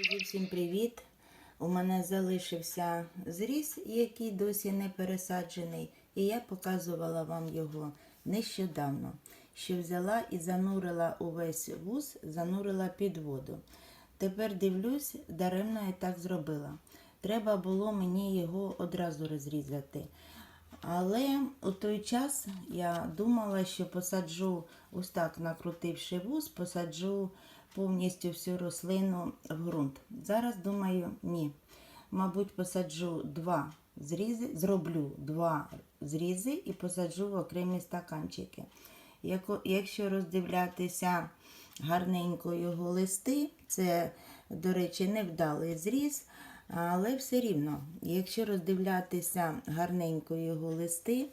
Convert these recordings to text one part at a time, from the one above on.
Друзі, всім привіт! У мене залишився зріз, який досі не пересаджений, і я показувала вам його нещодавно, що взяла і занурила увесь вуз, занурила під воду. Тепер дивлюсь, даремно я так зробила. Треба було мені його одразу розрізати. Але у той час я думала, що посаджу, ось так накрутивши вуз, посаджу повністю всю рослину в ґрунт. Зараз думаю, ні. Мабуть, посаджу два зрізи, зроблю два зрізи і посаджу в окремі стаканчики. Якщо роздивлятися гарненько його листи, це, до речі, невдалий зріз, але все рівно, якщо роздивлятися гарненько його листи,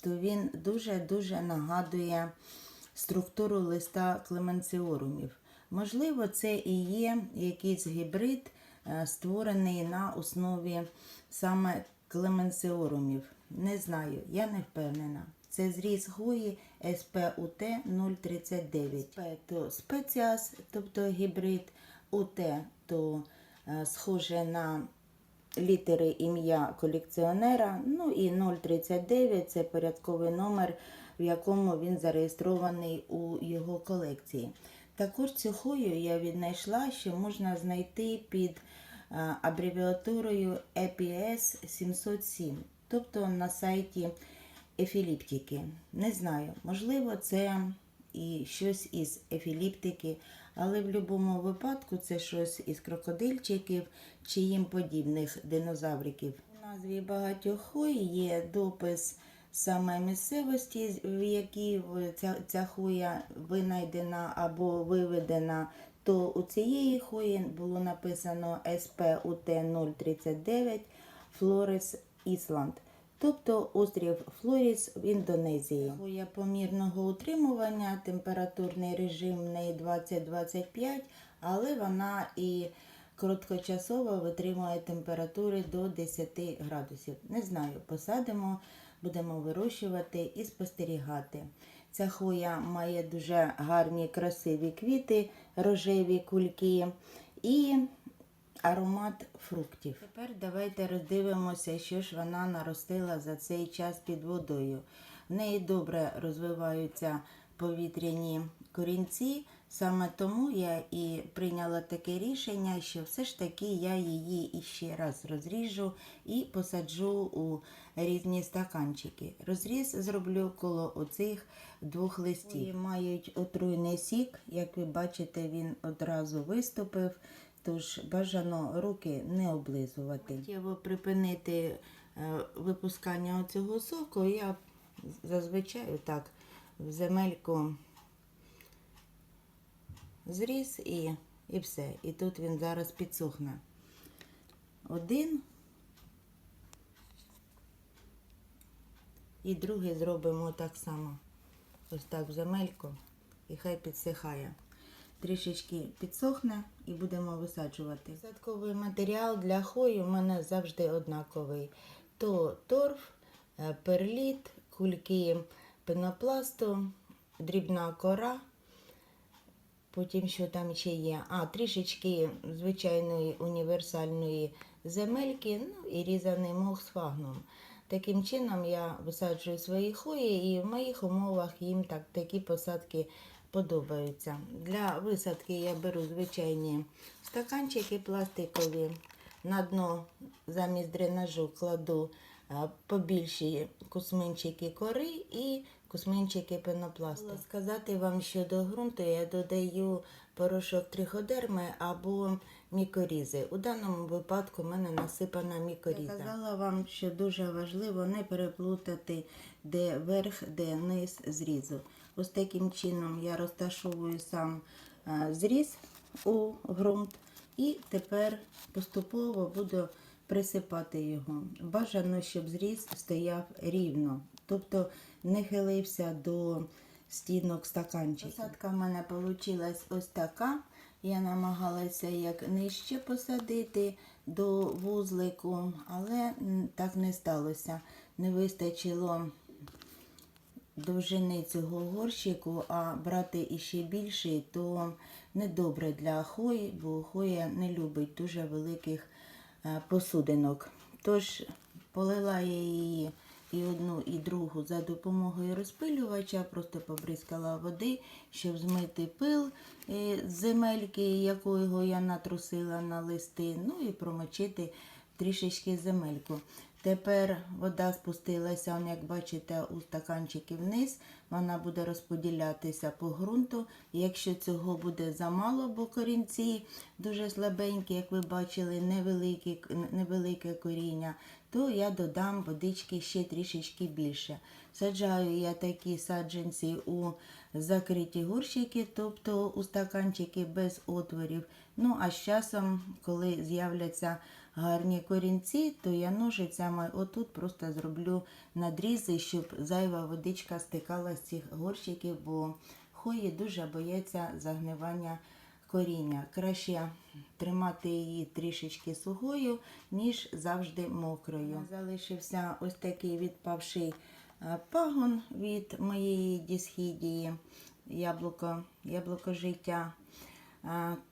то він дуже-дуже нагадує структуру листа клеменціорумів. Можливо, це і є якийсь гібрид, е, створений на основі саме клеменціорумів. Не знаю, я не впевнена. Це зріз гої СПУТ 039. СП спеціас, тобто гібрид, УТ то е, схоже на літери ім'я колекціонера. Ну і 039 це порядковий номер, в якому він зареєстрований у його колекції. Також цю хою я віднайшла, що можна знайти під е, абревіатурою EPS 707, тобто на сайті ефіліптики. Не знаю, можливо, це і щось із ефіліптики, але в будь-якому випадку це щось із крокодильчиків чи їм подібних динозавриків. У назві багатьох хой є допис саме місцевості, в якій ця, ця хуя винайдена або виведена. То у цієї хої було написано СПУТ 039 Флорес Ісланд, тобто острів Флоріс в Індонезії. Хуя помірного утримування, температурний режим неї 20-25, але вона і короткочасово витримує температури до 10 градусів. Не знаю, посадимо, будемо вирощувати і спостерігати. Ця хвоя має дуже гарні красиві квіти, рожеві кульки і аромат фруктів. Тепер давайте роздивимося, що ж вона наростила за цей час під водою. В неї добре розвиваються повітряні корінці. Саме тому я і прийняла таке рішення, що все ж таки я її іще раз розріжу і посаджу у різні стаканчики. Розріз зроблю коло оцих двох листів. Вони мають отруйний сік, як ви бачите, він одразу виступив. Тож бажано руки не облизувати. Хотіла припинити е, випускання цього соку. Я зазвичай так в земельку зріз і, і все. І тут він зараз підсохне. Один. І другий зробимо так само. Ось так в земельку. І хай підсихає. Трішечки підсохне і будемо висаджувати. Садковий матеріал для хої у мене завжди однаковий. То торф, е, перліт, кульки пенопласту, дрібна кора. Потім що там ще є? А, трішечки звичайної універсальної земельки, ну і різаний мох з фагном. Таким чином я висаджую свої хої і в моїх умовах їм так, такі посадки подобаються. Для висадки я беру звичайні стаканчики пластикові. На дно замість дренажу кладу а, побільші кусминчики кори і кусминчики пенопласту. Сказати вам, що до ґрунту я додаю порошок триходерми або мікорізи. У даному випадку в мене насипана мікоріза. Я казала вам, що дуже важливо не переплутати, де верх, де низ зрізу. Ось таким чином я розташовую сам зріз у ґрунт і тепер поступово буду присипати його. Бажано, щоб зріз стояв рівно, тобто не хилився до стінок стаканчиків. Посадка в мене вийшла ось така. Я намагалася як нижче посадити до вузлику, але так не сталося. Не вистачило довжини цього горщику, а брати іще більший, то недобре для хої, бо хоя не любить дуже великих е, посудинок. Тож полила я її і одну, і другу за допомогою розпилювача, просто побризкала води, щоб змити пил е, з земельки, якого я натрусила на листи, ну і промочити трішечки земельку. Тепер вода спустилася, як бачите, у стаканчики вниз. Вона буде розподілятися по ґрунту. Якщо цього буде замало, бо корінці дуже слабенькі, як ви бачили, невеликі, невелике коріння, то я додам водички ще трішечки більше. Саджаю я такі саджанці у закриті горщики, тобто у стаканчики без отворів. Ну а з часом, коли з'являться гарні корінці, то я ножицями отут просто зроблю надрізи, щоб зайва водичка стикала з цих горщиків, бо хої дуже бояться загнивання коріння. Краще тримати її трішечки сухою, ніж завжди мокрою. Залишився ось такий відпавший е, пагон від моєї дісхідії, яблуко, яблуко життя.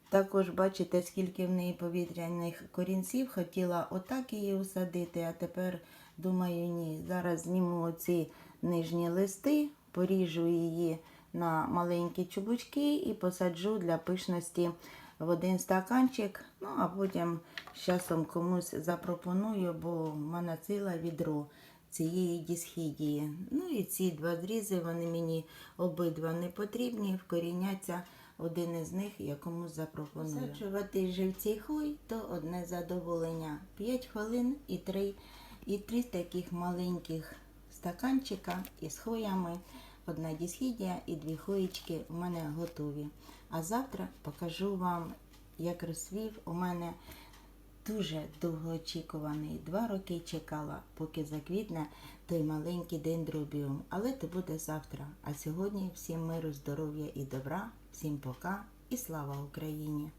Також бачите, скільки в неї повітряних корінців. Хотіла отак її усадити, а тепер думаю, ні. Зараз зніму оці нижні листи, поріжу її на маленькі чубучки і посаджу для пишності в один стаканчик. Ну, а потім з часом комусь запропоную, бо в мене ціле відро цієї дісхідії. Ну і ці два зрізи, вони мені обидва не потрібні, вкоріняться один із них я комусь запропоную. Саджувати живці хуй то одне задоволення. 5 хвилин і три, і три таких маленьких стаканчика із хоями. Одна дісхідія і дві хоєчки у мене готові. А завтра покажу вам, як розсвів у мене дуже довгоочікуваний. Два роки чекала, поки заквітне той маленький дендробіум. Але це буде завтра. А сьогодні всім миру, здоров'я і добра, всім пока і слава Україні!